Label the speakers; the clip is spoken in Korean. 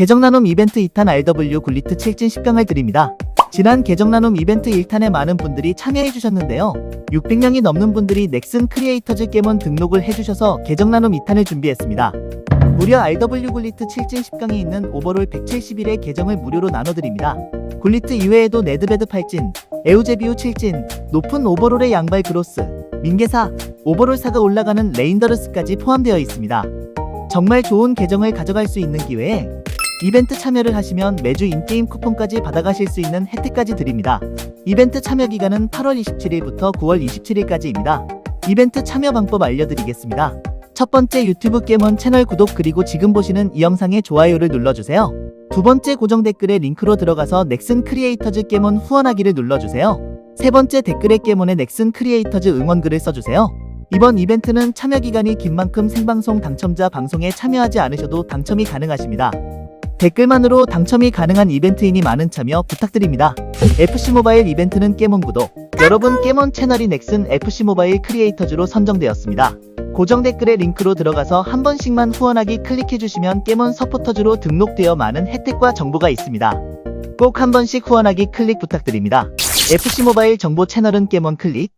Speaker 1: 계정 나눔 이벤트 2탄 RW 굴리트 7진 10강을 드립니다. 지난 계정 나눔 이벤트 1탄에 많은 분들이 참여해주셨는데요. 600명이 넘는 분들이 넥슨 크리에이터즈 게임원 등록을 해주셔서 계정 나눔 2탄을 준비했습니다. 무려 RW 굴리트 7진 10강이 있는 오버롤 171의 계정을 무료로 나눠드립니다. 굴리트 이외에도 네드베드 8진, 에우제비우 7진, 높은 오버롤의 양발 그로스, 민계사, 오버롤사가 올라가는 레인더르스까지 포함되어 있습니다. 정말 좋은 계정을 가져갈 수 있는 기회에 이벤트 참여를 하시면 매주 인게임 쿠폰까지 받아가실 수 있는 혜택까지 드립니다. 이벤트 참여 기간은 8월 27일부터 9월 27일까지입니다. 이벤트 참여 방법 알려드리겠습니다. 첫 번째 유튜브 게임원 채널 구독 그리고 지금 보시는 이 영상의 좋아요를 눌러주세요. 두 번째 고정 댓글에 링크로 들어가서 넥슨 크리에이터즈 게임원 후원하기를 눌러주세요. 세 번째 댓글에 게임원의 넥슨 크리에이터즈 응원글을 써주세요. 이번 이벤트는 참여 기간이 긴 만큼 생방송 당첨자 방송에 참여하지 않으셔도 당첨이 가능하십니다. 댓글만으로 당첨이 가능한 이벤트이니 많은 참여 부탁드립니다. FC 모바일 이벤트는 깨몬 구독. 여러분 깨몬 채널이 넥슨 FC 모바일 크리에이터즈로 선정되었습니다. 고정 댓글에 링크로 들어가서 한 번씩만 후원하기 클릭해주시면 깨몬 서포터즈로 등록되어 많은 혜택과 정보가 있습니다. 꼭 한 번씩 후원하기 클릭 부탁드립니다. FC 모바일 정보 채널은 깨몬 클릭.